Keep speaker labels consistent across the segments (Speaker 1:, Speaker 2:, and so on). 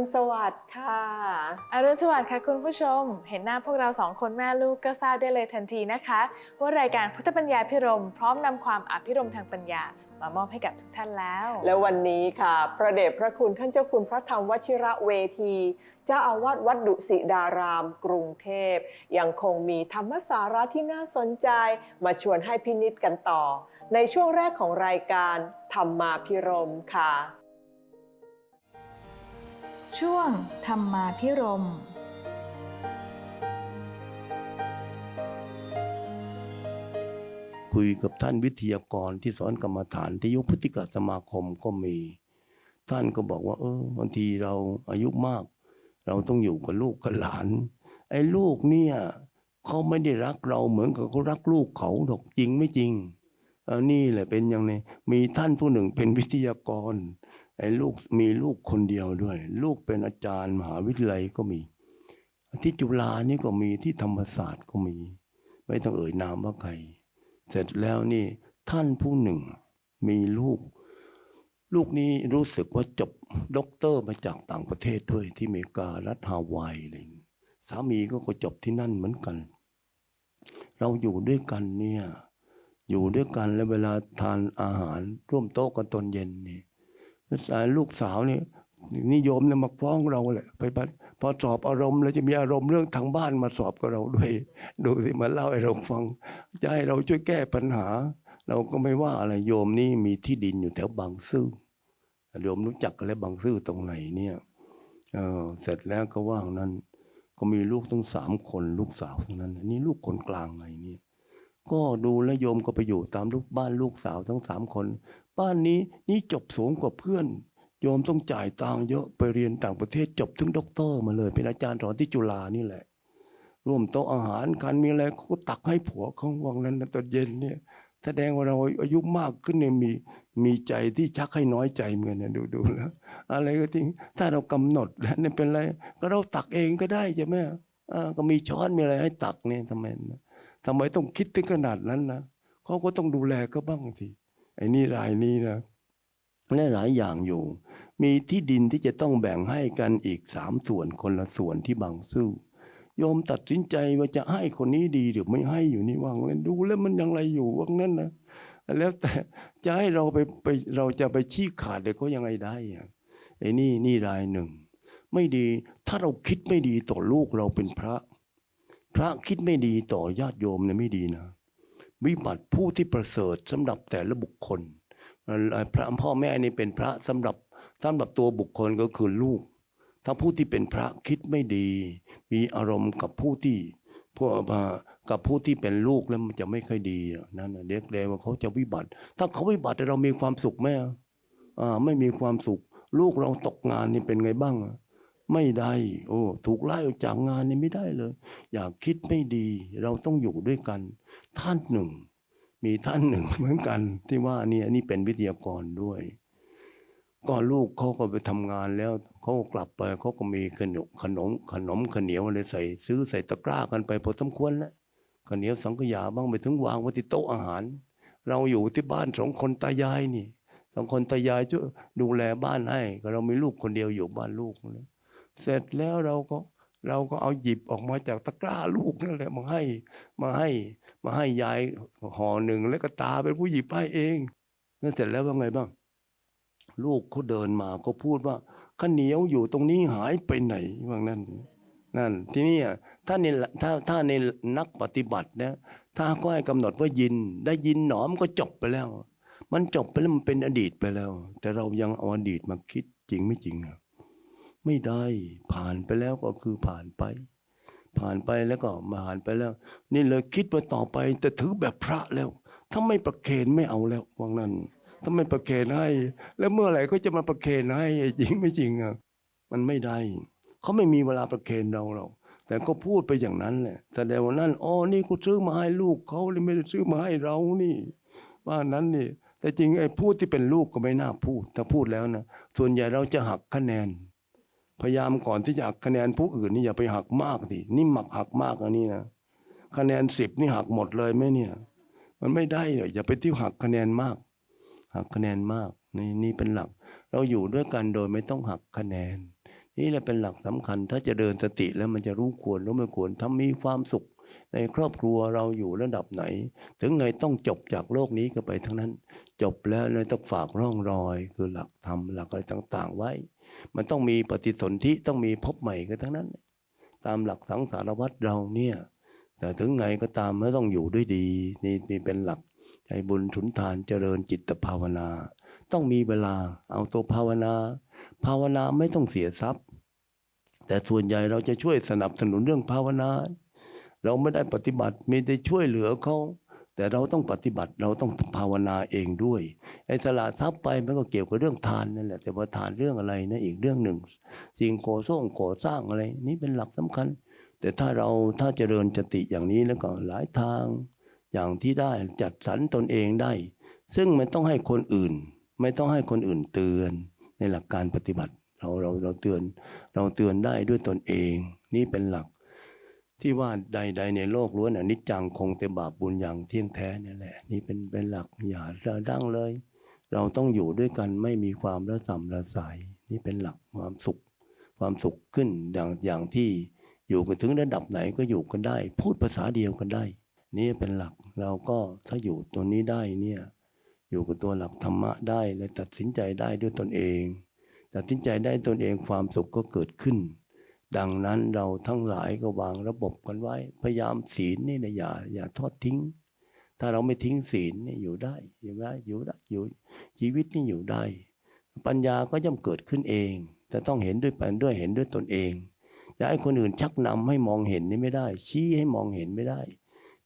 Speaker 1: ณสวัสดิ์ค่ะ
Speaker 2: อรุณสวัสดิ์ค่ะคุณผู้ชม เห็นหน้าพวกเราสองคนแม่ลูกก็ทราบได้เลยทันทีนะคะ ว่ารายการพุทธปัญญาพิรม พร้อมนำความอภิรมทางปัญญามามอบให้กับทุกท่านแล้ว
Speaker 1: แล้ววันนี้ค่ะ พระเดชพระคุณท่านเจ้าคุณพระธรรมวชิระเวที เจ้าอาวาสวัดดุสิดาราม กรุงเทพ ยังคงมีธรรมสาระที่น่าสนใจ มาชวนให้พินิจกันต่อ ในช่วงแรกของรายการธรรมมาพิรมค่ะ
Speaker 3: ช่วงธรรมาพิรม
Speaker 4: คุยกับท่านวิทยากรที่สอนกรรมฐานที่ยุคพุทธิกสมาคมก็มี ท่านก็บอกว่า เออบางทีเราอายุมาก เราต้องอยู่กับลูกกับหลาน ไอ้ลูกเนี่ยเขาไม่ได้รักเราเหมือนกับเขารักลูกเขาหรอกจริงไม่จริงอันนี้แหละเป็นอย่างนี้มีท่านผู้หนึ่งเป็นวิทยากร ไอ้ลูกมีลูกคนเดียวด้วย ลูกเป็นอาจารย์มหาวิทยาลัยก็มี ที่จุฬานี่ก็มีที่ธรรมศาสตร์ก็มี ไม่ต้องเอ่ยนามว่าใคร เสร็จแล้วนี่ท่านผู้หนึ่งมีลูก ลูกนี้รู้สึกว่าจบด็อกเตอร์มาจากต่างประเทศด้วยที่อเมริการัฐฮาวายอะไรอย่างนี้สามีก็ก็จบที่นั่นเหมือนกัน เราอยู่ด้วยกันเนี่ยอยู่ด้วยกันแล้วเวลาทานอาหารร่วมโต๊ะกันตอนเย็นนี่ ลูกสาวนี่นิยมเนี่ยมาฟ้องเราแหละไปบัดพอสอบอารมณ์แล้วจะมีอารมณ์เรื่องทางบ้านมาสอบกับเราด้วยดูสิมาเล่าให้เราฟังจะให้เราช่วยแก้ปัญหา เราก็ไม่ว่าอะไรโยมนี่มีที่ดินอยู่แถวบางซื่อโยมรู้จักกันแล้วบางซื่อตรงไหนเนี่ยเออเสร็จแล้วก็ว่างนั้น ก็มีลูกทั้งสามคนลูกสาวทั้งนั้นนี่ลูกคนกลางไง ก็ดูแลวโยมก็ไปอยู่ตามลูกบ้านลูกสาวทั้งสามคน บ้านนี้นี่จบสูงกว่าเพื่อน โยมต้องจ่ายตังค์เยอะไปเรียนต่างประเทศจบถึงด็อกเตอร์มาเลย เป็นอาจารย์สอนที่จุฬานี่แหละ ร่วมโต๊ะอาหารกันมีอะไรเขาก็ตักให้ผัวเขาวังนั้นตอนเย็นเนี่ยแสดงว่าเราอายุมากขึ้นเนี่ยมีมีใจที่ชักให้น้อยใจเหมือนกันนะดูดูแล้ว อะไรก็จริง ถ้าเรากำหนดแล้วเนี่ยเป็นไร ก็เราตักเองก็ได้ใช่ไหมอ่าก็มีช้อนมีอะไรให้ตักเนี่ยทำไมนะ ทำไมต้องคิดถึงขนาดนั้นนะเขาก็ต้องดูแลก็บ้างทีไอ้นี่รายนี้นะและหลายอย่างอยู่ มีที่ดินที่จะต้องแบ่งให้กันอีกสามส่วนคนละส่วนที่บางซื่อโยมตัดสินใจว่าจะให้คนนี้ดีหรือไม่ให้อยู่นี่ว่างเลยดูแล้วมันยังไรอยู่ว่างนั้นนะแล้วแต่จะให้เราไปไปเราจะไปชี้ขาดเด็กเขายังไงได้อะไอ้นี่นี่รายหนึ่ง ไม่ดีถ้าเราคิดไม่ดีต่อลูกเราเป็นพระ พระคิดไม่ดีต่อญาติโยมเนี่ยไม่ดีนะ วิบัติผู้ที่ประเสริฐสำหรับแต่ละบุคคล พระพ่อแม่นี่เป็นพระสำหรับสำหรับตัวบุคคลก็คือลูก ถ้าผู้ที่เป็นพระคิดไม่ดี มีอารมณ์กับผู้ที่พวกกับผู้ที่เป็นลูกแล้วมันจะไม่ค่อยดีนั่นเด็กเดว่าเขาจะวิบัติ ถ้าเขาวิบัติเรามีความสุขไหมอะอ่าไม่มีความสุข ลูกเราตกงานนี่เป็นไงบ้างอะ ไม่ได้ โอ้ถูกไล่ออกจากงานนี่ไม่ได้เลย อยากคิดไม่ดี เราต้องอยู่ด้วยกัน ท่านหนึ่ง มีท่านหนึ่งเหมือนกัน ที่ว่าเนี่ยนี่เป็นวิทยากรด้วย ก็ลูกเขาก็ไปทำงานแล้วเขาก็กลับไปเขาก็มีขนมขนมขนมข้าวเหนียวอะไรใส่ ซื้อใส่ตะกร้ากันไปพอสมควรแล้วข้าวเหนียวสังขยาบ้างไปถึงวางไว้ที่โต๊ะอาหาร เราอยู่ที่บ้านสองคนตายายนี่สองคนตายายช่วยดูแลบ้านให้ก็เรามีลูกคนเดียวอยู่บ้านลูกนะ เสร็จแล้วเราก็เราก็เอาหยิบออกมาจากตะกร้าลูกนั่นแหละมาให้มาให้มาให้ยายห่อหนึ่งแล้วก็ตาเป็นผู้หยิบให้เองนั่นเสร็จแล้วว่าไงบ้าง ลูกเขาเดินมาก็พูดว่าข้าเหนียวอยู่ตรงนี้หายไปไหนว่างนั้นนั่น ทีนี้ถ้าในถ้าถ้าในนักปฏิบัตินะถ้าก็ให้กำหนดว่ายิน ได้ยินหนอมก็จบไปแล้ว มันจบไปแล้วมันเป็นอดีตไปแล้ว แต่เรายังเอาอดีตมาคิดจริงไม่จริงอะ ไม่ได้ ผ่านไปแล้วก็คือผ่านไป ผ่านไปแล้วก็มาผ่านไปแล้ว นี่เลยคิดว่าต่อไปแต่ถือแบบพระแล้วถ้าไม่ประเคนไม่เอาแล้วว่างั้นถ้าไม่ประเคนให้ แล้วเมื่อไหร่ก็จะมาประเคนให้จริงไม่จริงอะมันไม่ได้เขาไม่มีเวลาประเคนเราหรอกแต่ก็พูดไปอย่างนั้นแหละแสดงว่านั่นอ๋อนี่กูซื้อมาให้ลูกเขาเลยไม่ได้ซื้อมาให้เรานี่ว่านั้นนี่ แต่จริงไอ้พูดที่เป็นลูกก็ไม่น่าพูด ถ้าพูดแล้วนะส่วนใหญ่เราจะหักคะแนน พยายามก่อนที่จะหักคะแนนผู้อื่นนี่อย่าไปหักมากดินี่หมักหักมากอันนี้นะคะแนนสิบนี่หักหมดเลยไหมเนี่ย มันไม่ได้เลยอย่าไปที่หักคะแนนมาก หักคะแนนมากนี่นี่เป็นหลัก เราอยู่ด้วยกันโดยไม่ต้องหักคะแนน นี่แหละเป็นหลักสำคัญ ถ้าจะเดินสติแล้วมันจะรู้ควรรู้ไม่ควรถ้ามีความสุข ในครอบครัวเราอยู่ระดับไหน ถึงไงต้องจบจากโลกนี้ก็ไปทั้งนั้น จบแล้วเลยต้องฝากร่องรอย คือหลักธรรมหลักอะไรต่าง ๆ ไว้ มันต้องมีปฏิสนธิต้องมีพบใหม่กันทั้งนั้น ตามหลักสังสารวัฏเราเนี่ย แต่ถึงไงก็ตามไม่ต้องอยู่ด้วยดี นี่นี่เป็นหลักใจบุญสุนทานเจริญจิตภาวนา ต้องมีเวลาเอาตัวภาวนา ภาวนาไม่ต้องเสียทรัพย์ แต่ส่วนใหญ่เราจะช่วยสนับสนุนเรื่องภาวนา เราไม่ได้ปฏิบัติมีแต่ช่วยเหลือเขา แต่เราต้องปฏิบัติเราต้องภาวนาเองด้วยไอ้สละทรัพย์ไปมันก็เกี่ยวกับเรื่องทานนั่นแหละ แต่ว่าทานเรื่องอะไรนะอีกเรื่องหนึ่ง สิ่งก่อสร้างก่อสร้างอะไร นี่เป็นหลักสำคัญ แต่ถ้าเราถ้าเจริญสติอย่างนี้แล้วก็หลายทางอย่างที่ได้จัดสรรตนเองได้ ซึ่งไม่ต้องให้คนอื่น ไม่ต้องให้คนอื่นเตือนในหลักการปฏิบัติเราเราเราเตือนเราเตือนได้ด้วยตนเอง นี่เป็นหลัก ที่ว่าใด ๆ ในโลกล้วนอนิจจังคงแต่บาปบุญอย่างเที่ยงแท้นี่แหละ นี่เป็นเป็นหลักอย่าระดั้งเลย เราต้องอยู่ด้วยกันไม่มีความระสำระสายนี่เป็นหลักความสุข ความสุขขึ้นอย่างอย่างที่อยู่กันถึงระดับไหนก็อยู่กันได้ พูดภาษาเดียวกันได้ นี่เป็นหลักเราก็ถ้าอยู่ตัวนี้ได้เนี่ยอยู่กับตัวหลักธรรมะได้และตัดสินใจได้ด้วยตนเอง ตัดสินใจได้ตนเองความสุขก็เกิดขึ้น ดังนั้นเราทั้งหลายก็วางระบบกันไว้ พยายามศีลนี่นะอย่าอย่าทอดทิ้ง ถ้าเราไม่ทิ้งศีลเนี่ยอยู่ได้อยู่ได้อยู่ได้อยู่ชีวิตนี่อยู่ได้ ปัญญาก็ย่อมเกิดขึ้นเอง แต่ต้องเห็นด้วยปัญด้วยเห็นด้วยตนเองจะให้คนอื่นชักนำให้มองเห็นนี่ไม่ได้ ชี้ให้มองเห็นไม่ได้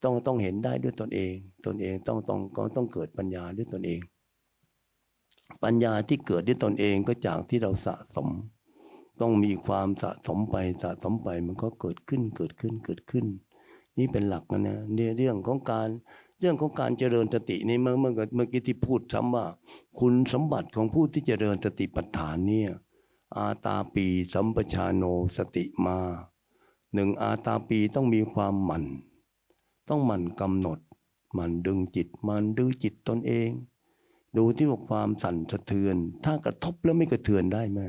Speaker 4: ต้องต้องเห็นได้ด้วยตนเอง ตนเองต้องต้องก็ต้องเกิดปัญญาด้วยตนเอง ปัญญาที่เกิดด้วยตนเองก็จากที่เราสะสม ต้องมีความสะสมไปสะสมไปมันก็เกิดขึ้นเกิดขึ้นเกิดขึ้น นี่เป็นหลักนะนะเนี่ยเรื่องของการเรื่องของการเจริญสตินี่เมื่อเมื่อเมื่อกี้ที่พูดซ้ำว่า คุณสมบัติของผู้ที่เจริญสติปัฏฐานเนี่ยอาตาปีสัมปชาโนสติมาหนึ่งอาตาปีต้องมีความหมั่น ต้องหมั่นกำหนดหมั่นดึงจิตหมันดูจิตตนเอง ดูที่ว่าความสั่นสะเทือน ถ้ากระทบแล้วไม่กระเทือนได้ไหม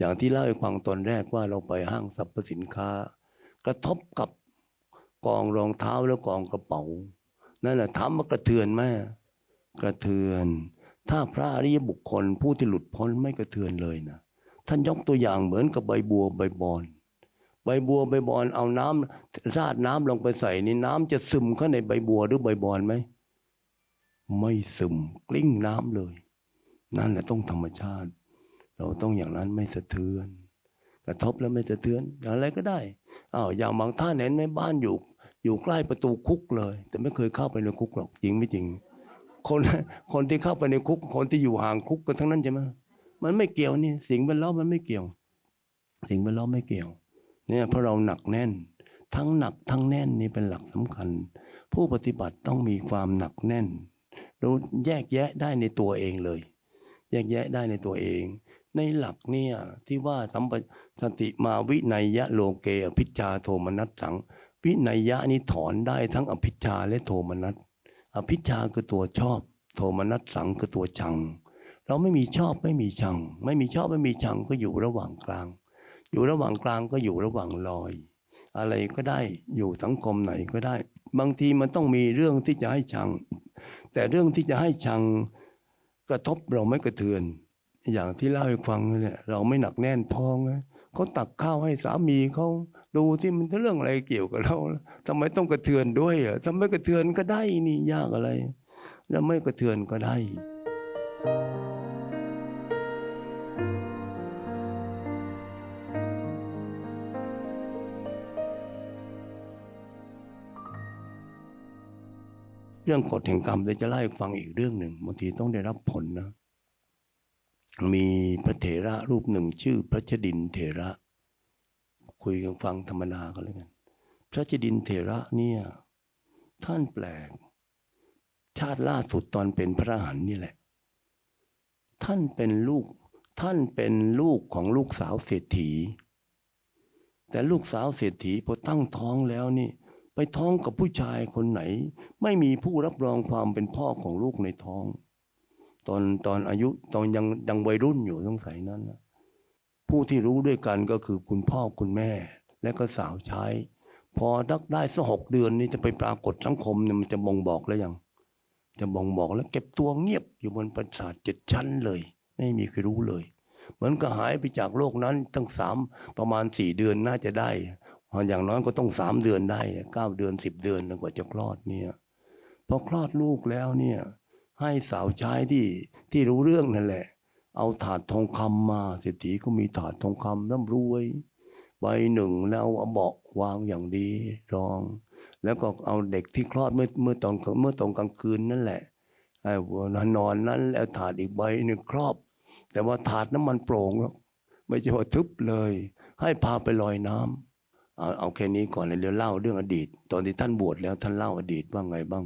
Speaker 4: อย่างที่เล่าให้ฟังตอนแรกว่าเราไปห้างสรรพสินค้า กระทบกับกองรองเท้าแล้วกองกระเป๋า นั่นแหละถามว่ากระเทือนไหมกระเทือน ถ้าพระอริยบุคคลผู้ที่หลุดพ้นไม่กระเทือนเลยนะท่านยกตัวอย่างเหมือนกับใบบัวใบบอนใบบัวใบบอนเอาน้ำราดน้ำลงไปใส่นี่น้ำจะซึมเข้าในใบบัวหรือใบบอนไหมไม่ซึมกลิ้งน้ำเลย นั่นแหละต้องธรรมชาติ เราต้องอย่างนั้นไม่สะเทือน กระทบแล้วไม่สะเทือนอะไรก็ได้อ้าวอย่างบางท่านเห็นไหมบ้านอยู่ อยู่ใกล้ประตูคุกเลย แต่ไม่เคยเข้าไปในคุกหรอกจริงไม่จริง คนคนที่เข้าไปในคุก คนที่อยู่ห่างคุกกันทั้งนั้นใช่ไหมมันไม่เกี่ยวนี่สิ่งแวดล้อมมันไม่เกี่ยว สิ่งแวดล้อมไม่เกี่ยว เนี่ยเพราะเราหนักแน่น ทั้งหนักทั้งแน่นนี่เป็นหลักสำคัญ ผู้ปฏิบัติต้องมีความหนักแน่นรู้แยกแยะได้ในตัวเองเลย แยกแยะได้ในตัวเอง ในหลักเนี่ยที่ว่าสัมปสติมาวินัยยะโลเกอภิชาโทมนัสสัง วินัยยะนี้ถอนได้ทั้งอภิชาและโทมนัสอภิชาคือตัวชอบ โทมนัสสังคือตัวชัง เราไม่มีชอบไม่มีชัง ไม่มีชอบไม่มีชังก็อยู่ระหว่างกลาง อยู่ระหว่างกลางก็อยู่ระหว่างลอย อะไรก็ได้อยู่สังคมไหนก็ได้ บางทีมันต้องมีเรื่องที่จะให้ชัง แต่เรื่องที่จะให้ชังกระทบเราไม่กระเทือน อย่างที่เล่าให้ฟังเนี่ยเราไม่หนักแน่นพอไงเขาตักข้าวให้สามีเขาดูที่มันเรื่องอะไรเกี่ยวกับเราทำไมต้องกระเทือนด้วยอะทำไมกระเทือนก็ได้นี่ยากอะไร แล้วไม่กระเทือนก็ได้เรื่องกฎแห่งกรรมเดี๋ยวจะเล่าให้ฟังอีกเรื่องหนึ่งบางทีต้องได้รับผลนะ มีพระเถระรูปหนึ่งชื่อพระชดินเถระ คุยกันฟังธรรมดากันเลยกัน พระชดินเถระเนี่ย ท่านแปลก ชาติล่าสุดตอนเป็นพระหันนี่แหละ ท่านเป็นลูก ท่านเป็นลูกของลูกสาวเศรษฐี แต่ลูกสาวเศรษฐีพอตั้งท้องแล้วนี่ ไปท้องกับผู้ชายคนไหน ไม่มีผู้รับรองความเป็นพ่อของลูกในท้อง ตอนตอนอายุตอนยังยังวัยรุ่นอยู่สงสัยนั้นนะผู้ที่รู้ด้วยกันก็คือคุณพ่อคุณแม่ และก็สาวใช้ พอดักได้สักหกเดือนนี่จะไปปรากฏสังคมเนี่ยมันจะบ่งบอกแล้วยังจะบ่งบอกแล้วเก็บตัวเงียบอยู่บนปราสาทเจ็ดชั้นเลย ไม่มีใครรู้เลย เหมือนก็หายไปจากโลกนั้นตั้งสามประมาณสี่เดือนน่าจะได้อย่างน้อยก็ต้องสามเดือนได้เก้าเดือนสิบเดือนกว่าจะคลอดเนี่ยพอคลอดลูกแล้วเนี่ย ให้สาวใช้ที่ที่รู้เรื่องนั่นแหละ เอาถาดทองคำมาเศรษฐีก็มีถาดทองคำร่ำรวยใบหนึ่งแล้วเอาเบาะวางอย่างดีรอง แล้วก็เอาเด็กที่คลอดเมื่อเมื่อตอนเมื่อตอนกลางคืนนั่นแหละไอ้นอนนั้นแล้วถาดอีกใบหนึ่งครอบ แต่ว่าถาดน้ำมันโปร่งแล้วไม่ใช่ว่าทึบเลย ให้พาไปลอยน้ำเอาเอาแค่นี้ก่อนเลยเดี๋ยวเล่าเรื่องอดีต ตอนที่ท่านบวชแล้วท่านเล่าอดีตว่าไงบ้าง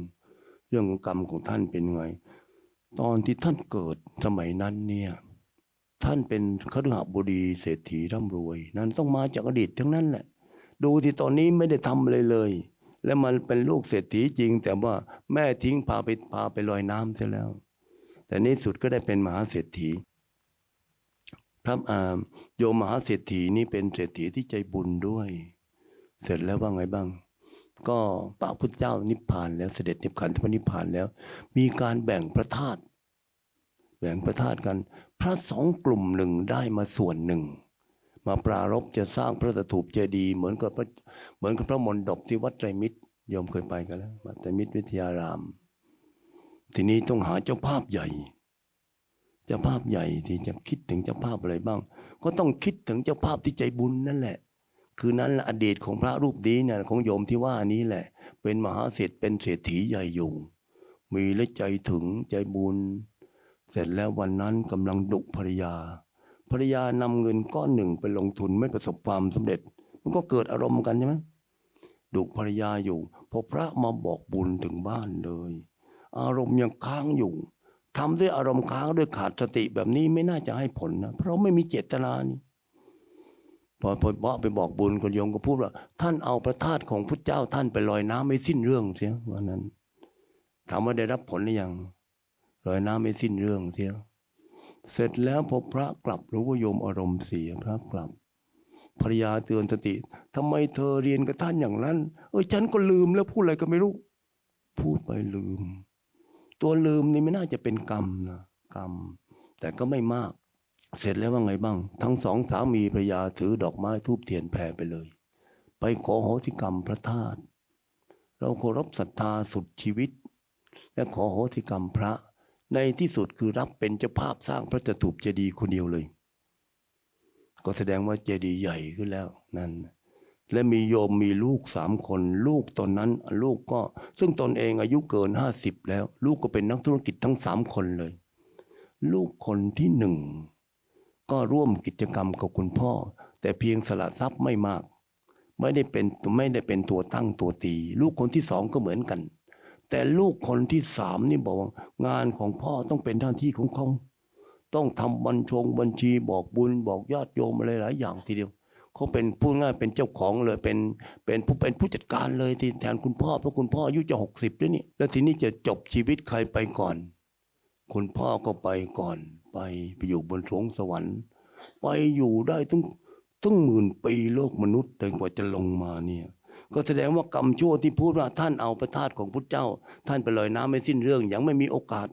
Speaker 4: เรื่องของกรรมของท่านเป็นไง ตอนที่ท่านเกิดสมัยนั้นเนี่ย ท่านเป็นคฤหบดีเศรษฐีร่ำรวย นั้นต้องมาจากอดีตทั้งนั้นแหละ ดูที่ตอนนี้ไม่ได้ทำอะไรเลย แล้วมันเป็นลูกเศรษฐีจริง แต่ว่าแม่ทิ้งพาไปพาไปลอยน้ำเสียแล้ว แต่ในสุดก็ได้เป็นมหาเศรษฐี พระอ่าโยมมหาเศรษฐีนี่เป็นเศรษฐีที่ใจบุญด้วย เสร็จแล้วว่าไงบ้าง ก็พระพุทธเจ้านิพพานแล้วเสด็จนิพพานพระนิพพานแล้ว มีการแบ่งพระธาตุแบ่งพระธาตุกัน พระสองกลุ่มหนึ่งได้มาส่วนหนึ่ง มาปรารบจะสร้างพระตถูปเจดีย์เหมือนกับพระเหมือนกับพระมณฑปที่วัดไตรมิตรโยมเคยไปกันแล้ววัดไตรมิตรวิทยาราม ทีนี้ต้องหาเจ้าภาพใหญ่เจ้าภาพใหญ่ที่จะคิดถึงเจ้าภาพอะไรบ้าง ก็ต้องคิดถึงเจ้าภาพที่ใจบุญนั่นแหละ คือนั้นอดีตของพระรูปนี้เนี่ยของโยมที่ว่านี้แหละ เป็นมหาเศรษฐเป็นเศรษฐีใหญ่อยู่มีและใจถึงใจบุญ เสร็จแล้ววันนั้นกำลังดุภรรยา ภรรยานำเงินก้อนหนึ่งไปลงทุนไม่ประสบความสำเร็จ มันก็เกิดอารมณ์กันใช่ไหมดุภรรยาอยู่พอพระมาบอกบุญถึงบ้านเลย อารมณ์ยังค้างอยู่ทำด้วยอารมณ์ค้างด้วยขาดสติแบบนี้ไม่น่าจะให้ผลนะเพราะไม่มีเจตนานี่ พอพอบอกไปบอกบุญคนโยมก็พูดว่า ท่านเอาพระธาตุของพุทธเจ้าท่านไปลอยน้ำไม่สิ้นเรื่องเสียวันนั้น ถามว่าได้รับผลหรือยังลอยน้ำไม่สิ้นเรื่องเสียเสร็จแล้วพอพระกลับรู้ว่าโยมอารมณ์เสียพระกลับภรรยาเตือนสติทำไมเธอเรียนกับท่านอย่างนั้น เอ้ยฉันก็ลืมแล้วพูดอะไรก็ไม่รู้ พูดไปลืม ตัวลืมนี่ไม่น่าจะเป็นกรรมนะกรรม แต่ก็ไม่มาก เสร็จแล้วว่าไงบ้าง ทั้งสองสามีภรรยาถือดอกไม้ทูบเทียนแผ่ไปเลย ไปขอโหสิกรรมพระธาตุเราเคารพศรัทธาสุดชีวิต และขอโหสิกรรมพระ ในที่สุดคือรับเป็นเจ้าภาพสร้างพระจตุปเจดีย์คนเดียวเลย ก็แสดงว่าเจดีย์ใหญ่ขึ้นแล้วนั่นและมีโยมมีลูกสามคน ลูกตอนนั้นลูกก็ซึ่งตนเองอายุเกินห้าสิบแล้ว ลูกก็เป็นนักธุรกิจทั้งสามคนเลย ลูกคนที่หนึ่ง ก็ร่วมกิจกรรมกับคุณพ่อ แต่เพียงสละทรัพย์ไม่มาก ไม่ได้เป็นไม่ได้เป็นตัวตั้งตัวตี ลูกคนที่สองก็เหมือนกัน แต่ลูกคนที่สามนี่บอกว่างานของพ่อต้องเป็นหน้าที่ของเขาต้องทำบัญชงบัญชีบอกบุญบอกญาติโยมอะไรหลายอย่างทีเดียวเขาเป็นผู้ง่ายเป็นเจ้าของเลยเป็นเป็นผู้เป็นผู้จัดการเลยที่แทนคุณพ่อเพราะคุณพ่ออายุจะหกสิบแล้วนี่แล้วทีนี้จะจบชีวิตใครไปก่อน คุณพ่อก็ไปก่อนไปไปอยู่บนสวงสวรรค์ ไปอยู่ได้ตั้งตั้งหมื่นปีโลกมนุษย์เลยกว่าจะลงมาเนี่ยก็แสดงว่ากรรมชั่วที่พูดว่าท่านเอาพระธาตุของพุทธเจ้า ท่านไปลอยน้ำไม่สิ้นเรื่องยังไม่มีโอกาส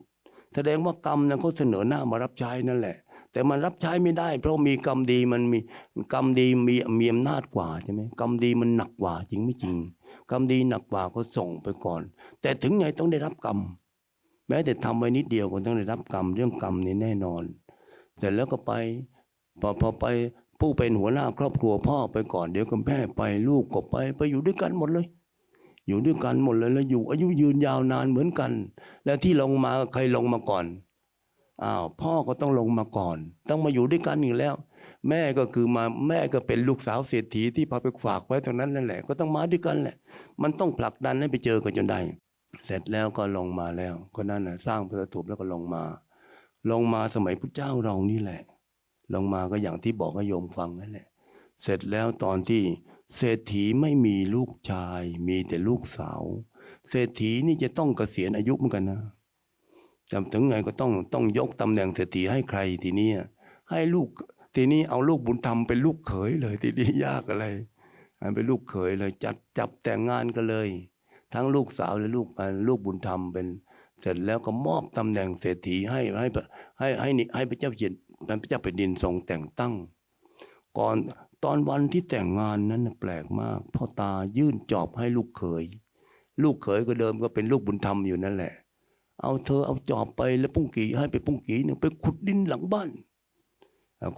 Speaker 4: แสดงว่ากรรมนั้นเขาเสนอหน้ามารับใช้นั่นแหละ แต่มันรับใช้ไม่ได้ เพราะมีกรรมดีมันมีกรรมดีมีมีอำนาจกว่าใช่ไหมกรรมดีมันหนักกว่าจริงไม่จริง กรรมดีหนักกว่าก็ส่งไปก่อน แต่ถึงไงต้องได้รับกรรม แม้แต่ทำไว้นิดเดียวก็ต้องได้รับกรรมเรื่องกรรมนี่แน่นอน แต่แล้วก็ไปพอพอไปผู้เป็นหัวหน้าครอบครัวพ่อไปก่อนเดี๋ยวก็แม่ไปลูกก็ไป ไปอยู่ด้วยกันหมดเลย อยู่ด้วยกันหมดเลยแล้วอยู่ อายุยืนยาวนานเหมือนกัน แล้วที่ลงมาใครลงมาก่อนอ้าวพ่อก็ต้องลงมาก่อน ต้องมาอยู่ด้วยกันอยู่แล้ว แม่ก็คือมาแม่ก็เป็นลูกสาวเศรษฐีที่พาไปฝากไว้ตรงนั้นนั่นแหละ ก็ต้องมาด้วยกันแหละ มันต้องผลักดันให้ไปเจอกันจนได้ เสร็จแล้วก็ลงมาแล้วก็นั่นน่ะสร้างพระสถูปแล้วก็ลงมา ลงมาสมัยพระเจ้าเรานี่แหละ ลงมาก็อย่างที่บอกให้โยมฟังนั่นแหละ เสร็จแล้วตอนที่เศรษฐีไม่มีลูกชาย มีแต่ลูกสาว เศรษฐีนี่จะต้องเกษียณอายุเหมือนกันนะจำถึงไงก็ต้องต้องยกตำแหน่งเศรษฐีให้ใครทีนี้ให้ลูกทีนี้เอาลูกบุญธรรมเป็นลูกเขยเลย ทีนี้ยากอะไรเป็นลูกเขยเลยจัดจับแต่งงานกันเลย ทั้งลูกสาวและลูกลูกบุญธรรมเป็นเสร็จแล้วก็มอบตำแหน่งเศรษฐีให้ให้ให้ให้ให้พระเจ้าเจ็ดพระเจ้าแผ่นดินทรงแต่งตั้ง ก่อนตอนวันที่แต่งงานนั้นแปลกมาก พ่อตายื่นจอบให้ลูกเขย ลูกเขยก็เดิมก็เป็นลูกบุญธรรมอยู่นั่นแหละ เอาเธอเอาจอบไปแล้วปุ้งกีให้ไปปุ้งกีเนี่ยไปขุดดินหลังบ้าน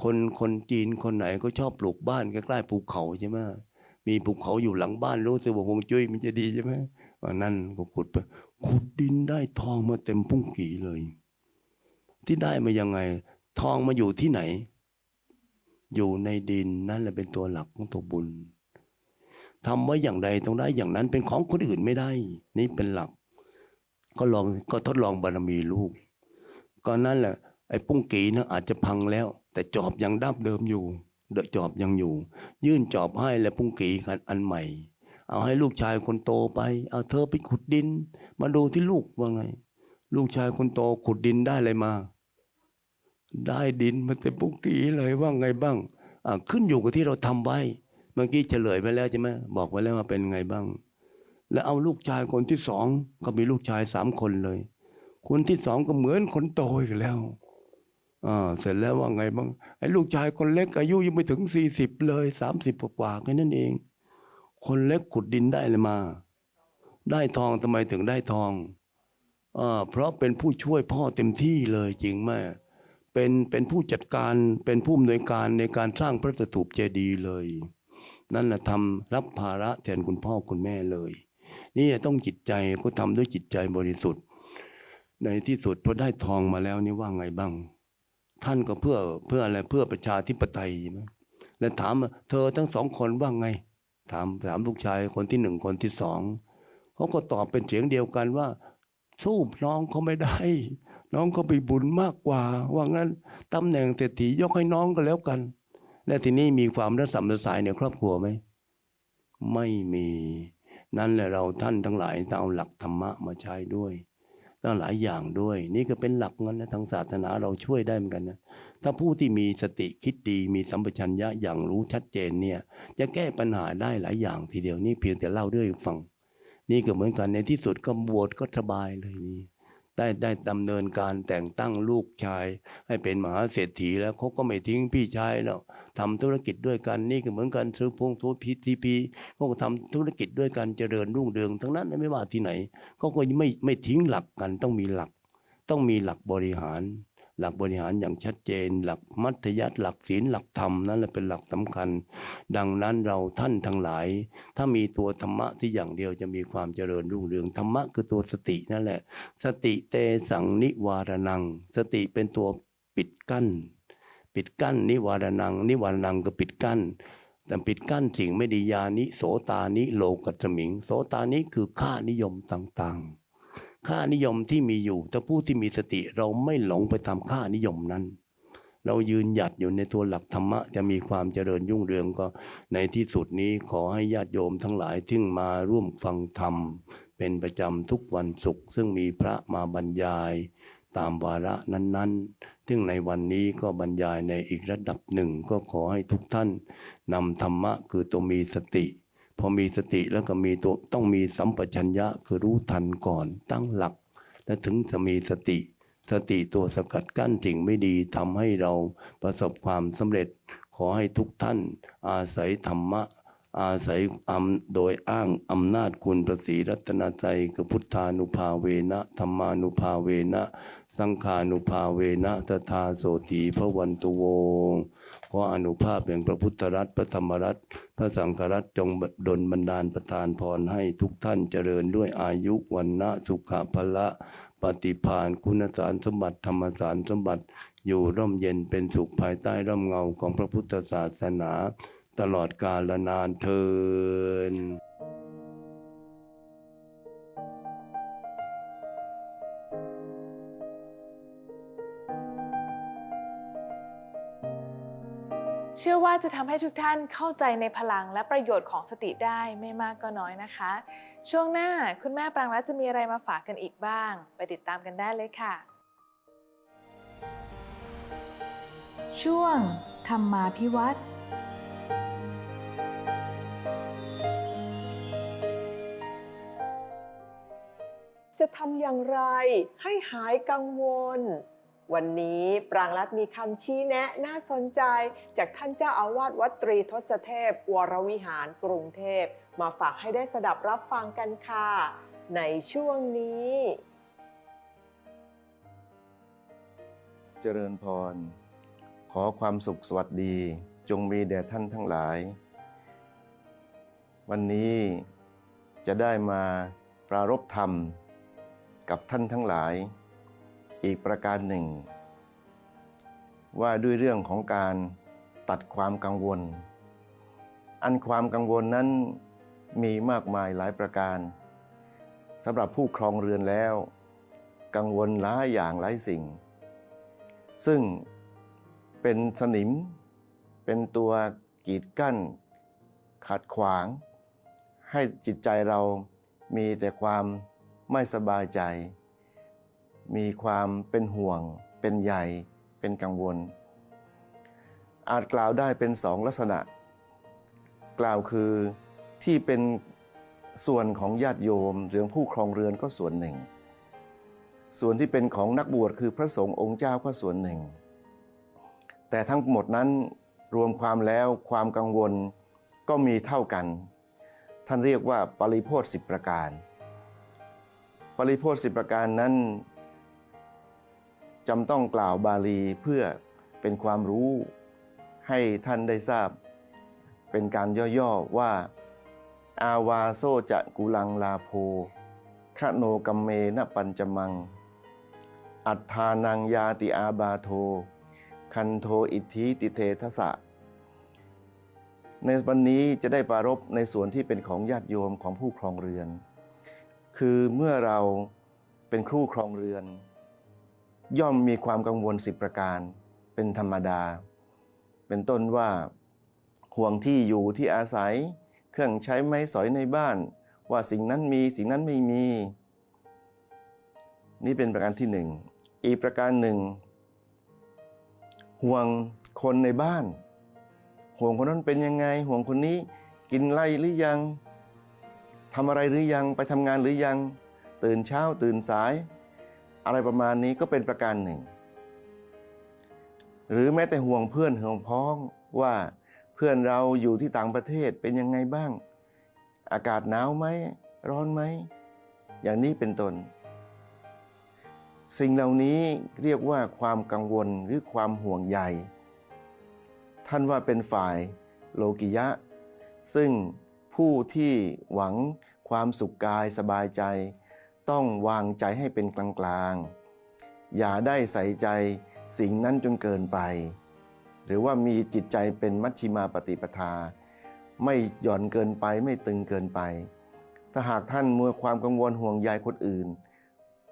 Speaker 4: คนคนจีนคนไหนก็ชอบปลูกบ้านใกล้ๆภูเขาใช่ไหมมีภูเขาอยู่หลังบ้านรู้สึกว่าฮวงจุ้ยมันจะดีใช่ไหม วันนั้นก็ขุดไปขุดดินได้ทองมาเต็มปุ้งกีเลย ที่ได้มายังไง ทองมาอยู่ที่ไหน อยู่ในดินนั่นแหละเป็นตัวหลักของตัวบุญทำไว้อย่างใดต้องได้อย่างนั้นเป็นของคนอื่นไม่ได้ นี่เป็นหลัก ก็ลองก็ทดลองบารมีลูกก็นั่นแหละไอ้ปุ้งกีนะอาจจะพังแล้ว แต่จอบยังดับเดิมอยู่ เดจอบยังอยู่ ยื่นจอบให้แล้วปุ้งกีกันอันใหม่ เอาให้ลูกชายคนโตไป เอาเธอไปขุดดิน มาดูที่ลูกว่าไง ลูกชายคนโตขุดดินได้อะไรมา ได้ดินมาเต็มปุกกีเลยว่าไงบ้างอ่าขึ้นอยู่กับที่เราทำไว้ เมื่อกี้เฉลยไปแล้วใช่ไหมบอกไว้แล้วว่าเป็นไงบ้าง แล้วเอาลูกชายคนที่สองก็มีลูกชายสามคนเลย คนที่สองก็เหมือนคนโตอีกแล้วอ่าเสร็จแล้วว่าไงบ้างไอ้ลูกชายคนเล็กอายุยังไม่ถึงสี่สิบเลยสามสิบกว่าแค่นั้นเอง คนเล็กขุดดินได้เลยมา ได้ทองทำไมถึงได้ทองอ่าเพราะเป็นผู้ช่วยพ่อเต็มที่เลยจริงไหมเป็นเป็นผู้จัดการเป็นผู้อำนวยการในการสร้างพระสถูปเจดีย์เลย นั่นแหละทำรับภาระแทนคุณพ่อคุณแม่เลย นี่ต้องจิตใจก็ทำด้วยจิตใจบริสุทธิ์ ในที่สุดพอได้ทองมาแล้วนี่ว่าไงบ้าง ท่านก็เพื่อเพื่ออะไรเพื่อประชาธิปไตยใช่ไหมแล้วถามเธอทั้งสองคนว่าไง ถามถามลูกชายคนที่หนึ่งคนที่สองเขาก็ตอบเป็นเสียงเดียวกันว่า สู้น้องเขาไม่ได้ น้องเขาไปบุญมากกว่า ว่างั้นตำแหน่งเศรษฐียกให้น้องก็แล้วกัน และทีนี้มีความระสำระสายในครอบครัวไหมไม่มี นั่นแหละเราท่านทั้งหลายต้องเอาหลักธรรมะมาใช้ด้วยตั้งหลายอย่างด้วย นี่ก็เป็นหลักงั้นนะทางศาสนาเราช่วยได้เหมือนกันนะ ถ้าผู้ที่มีสติคิดดีมีสัมปชัญญะอย่างรู้ชัดเจนเนี่ย จะแก้ปัญหาได้หลายอย่างทีเดียวนี่เพียงแต่เล่าด้วยฟัง นี่ก็เหมือนกันในที่สุดก็บวชก็สบายเลยนี่ได้ได้ดำเนินการแต่งตั้งลูกชาย ให้เป็นมหาเศรษฐีแล้วเขาก็ไม่ทิ้งพี่ชายแล้วทำธุรกิจด้วยกันนี่ก็เหมือนกันซื้อพงทุพีทีพีเขาก็ทำธุรกิจด้วยกันเจริญรุ่งเรือง ทั้งนั้นไม่ว่าที่ไหนเขาก็ไม่ไม่ทิ้งหลักกันต้องมีหลัก ต้องมีหลักบริหาร หลักบริหารอย่างชัดเจน หลักมัธยัติหลักศีลหลักธรรมนั่นแหละเป็นหลักสำคัญ ดังนั้นเราท่านทั้งหลาย ถ้ามีตัวธรรมะที่อย่างเดียวจะมีความเจริญรุ่งเรืองธรรมะคือตัวสตินั่นแหละ สติเตสังนิวารนัง สติเป็นตัวปิดกั้น ปิดกั้นนิวารนัง นิวารนังก็ปิดกั้นแต่ปิดกั้นสิ่งไม่ดียานิโสตานิโลกัตมิง โสตานิคือค่านิยมต่างๆ ค่านิยมที่มีอยู่ถ้าผู้ที่มีสติเราไม่หลงไปตามค่านิยมนั้น เรายืนหยัดอยู่ในตัวหลักธรรมะจะมีความเจริญรุ่งเรืองก็ ในที่สุดนี้ขอให้ญาติโยมทั้งหลายที่มาร่วมฟังธรรม เป็นประจำทุกวันศุกร์ซึ่งมีพระมาบรรยาย ตามวาระนั้น ๆ ซึ่งในวันนี้ก็บรรยายในอีกระดับหนึ่งก็ขอให้ทุกท่านนำธรรมะคือตัวมีสติ พอมีสติแล้วก็มีตัวต้องมีสัมปชัญญะคือรู้ทันก่อนตั้งหลัก และถึงจะมีสติ สติตัวสกัดกั้นสิ่งไม่ดีทำให้เราประสบความสำเร็จ ขอให้ทุกท่าน อาศัยธรรมะ อาศัยอำโดยอ้างอำนาจคุณพระศรีรัตนตรัยคือพุทธานุภาเวนะธรรมานุภาเวนะ สังฆานุภาเวนะตถาโสถีพระวันตุโวขออนุภาพแห่งพระพุทธรัตน์พระธรรมรัตน์พระสังฆรัตน์จงดลบันดาลประทานพรให้ทุกท่านเจริญด้วยอายุวันนะสุขภละ ปฏิภาณคุณสารสมบัติธรรมสารสมบัติ อยู่ร่มเย็นเป็นสุขภายใต้ร่มเงาของพระพุทธศาสนา ตลอดกาลนานเทิน
Speaker 2: ชื่อว่าจะทำให้ทุกท่านเข้าใจในพลังและประโยชน์ของสติได้ไม่มากก็น้อยนะคะ ช่วงหน้าคุณแม่ปรางรัตน์จะมีอะไรมาฝากกันอีกบ้าง ไปติดตามกันได้เลยค่ะ
Speaker 3: ช่วงธรรมาพิวัตร
Speaker 1: จะทำอย่างไรให้หายกังวล วันนี้ปรางรัตน์มีคำชี้แนะน่าสนใจ จากท่านเจ้าอาวาสวัดตรีทศเทพ วรวิหารกรุงเทพ มาฝากให้ได้สดับรับฟังกันค่ะ ในช่วงนี้
Speaker 5: เจริญพร ขอความสุขสวัสดีจงมีแด่ท่านทั้งหลาย วันนี้จะได้มาปรารบธรรมกับท่านทั้งหลาย อีกประการหนึ่ง ว่าด้วยเรื่องของการตัดความกังวล อันความกังวลนั้นมีมากมายหลายประการสำหรับผู้ครองเรือนแล้ว กังวลหลายอย่างหลายสิ่ง ซึ่งเป็นสนิม เป็นตัวกีดกั้น ขัดขวาง ให้จิตใจเรามีแต่ความไม่สบายใจ มีความเป็นห่วง เป็นใยเป็นกังวล อาจกล่าวได้เป็นสองลักษณะ กล่าวคือที่เป็นส่วนของญาติโยมหรือผู้ครองเรือนก็ส่วนหนึ่ง ส่วนที่เป็นของนักบวชคือพระสงฆ์องค์เจ้าก็ส่วนหนึ่ง แต่ทั้งหมดนั้นรวมความแล้วความกังวลก็มีเท่ากัน ท่านเรียกว่าปริโพธสิบประการ ปริโพธสิบประการนั้น จำต้องกล่าวบาลีเพื่อเป็นความรู้ให้ท่านได้ทราบ เป็นการย่อๆว่า อาวาโซจะกุลังลาโพคโนกัมเมนะปัญจมัง อัฏฐานังยาติอาบาโท คันโทอิทธิติเททสะ ในวันนี้จะได้ปรารบในส่วนที่เป็นของญาติโยมของผู้ครองเรือน คือเมื่อเราเป็นครูครองเรือน ย่อมมีความกังวลสิบประการเป็นธรรมดา เป็นต้นว่าห่วงที่อยู่ที่อาศัย เครื่องใช้ไม้สอยในบ้าน ว่าสิ่งนั้นมีสิ่งนั้นไม่มี นี่เป็นประการที่หนึ่งอีกประการหนึ่งห่วงคนในบ้าน ห่วงคนนั้นเป็นยังไง ห่วงคนนี้กินไล่หรือยังทำอะไรหรือยังไปทำงานหรือยัง ตื่นเช้าตื่นสาย อะไรประมาณนี้ก็เป็นประการหนึ่ง หรือแม้แต่ห่วงเพื่อนห่วงพ้องว่าเพื่อนเราอยู่ที่ต่างประเทศเป็นยังไงบ้าง อากาศหนาวไหมร้อนไหม อย่างนี้เป็นต้นสิ่งเหล่านี้เรียกว่าความกังวลหรือความห่วงใย ท่านว่าเป็นฝ่ายโลกิยะ ซึ่งผู้ที่หวังความสุขกายสบายใจ ต้องวางใจให้เป็นกลางๆ อย่าได้ใส่ใจสิ่งนั้นจนเกินไป หรือว่ามีจิตใจเป็นมัชชิมาปฏิปทา ไม่หย่อนเกินไปไม่ตึงเกินไป ถ้าหากท่านมัวความกังวลห่วงใยคนอื่น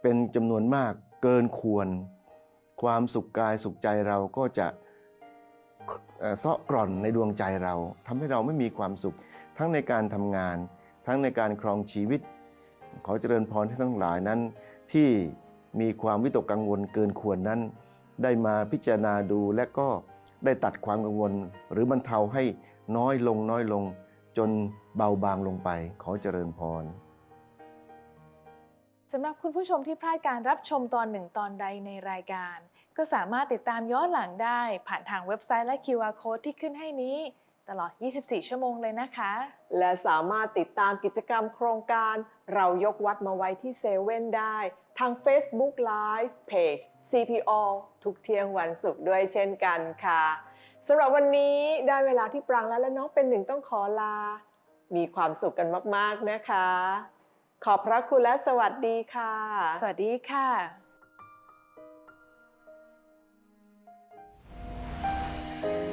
Speaker 5: เป็นจำนวนมากเกินควร ความสุขกายสุขใจเราก็จะเอ่อเซาะกร่อนในดวงใจเราทำให้เราไม่มีความสุข ทั้งในการทำงาน ทั้งในการครองชีวิต ขอเจริญพรให้ทั้งหลายนั้น ที่มีความวิตกกังวลเกินควรนั้น ได้มาพิจารณาดูและก็ได้ตัดความกังวล หรือบรรเทาให้น้อยลงน้อยลง จนเบาบางลงไป ขอเจริญพร
Speaker 2: สำหรับคุณผู้ชมที่พลาดการรับชมตอนหนึ่งตอนใดในรายการ ก็สามารถติดตามย้อนหลังได้ ผ่านทางเว็บไซต์และ QR Code ที่ขึ้นให้นี้ ตลอด 24 ชั่วโมงเลยนะคะ
Speaker 1: และสามารถติดตามกิจกรรมโครงการเรายกวัดมาไว้ที่เซเว่นได้ ทาง Facebook Live Page CPO ทุกเที่ยงวันศุกร์ด้วยเช่นกันค่ะสำหรับวันนี้ได้เวลาที่ปรางแล้วและน้องเป็นหนึ่งต้องขอลา มีความสุขกันมาก ๆ นะคะ ขอบพระคุณและสวัสดีค่ะ
Speaker 2: สวัสดีค่ะ thank you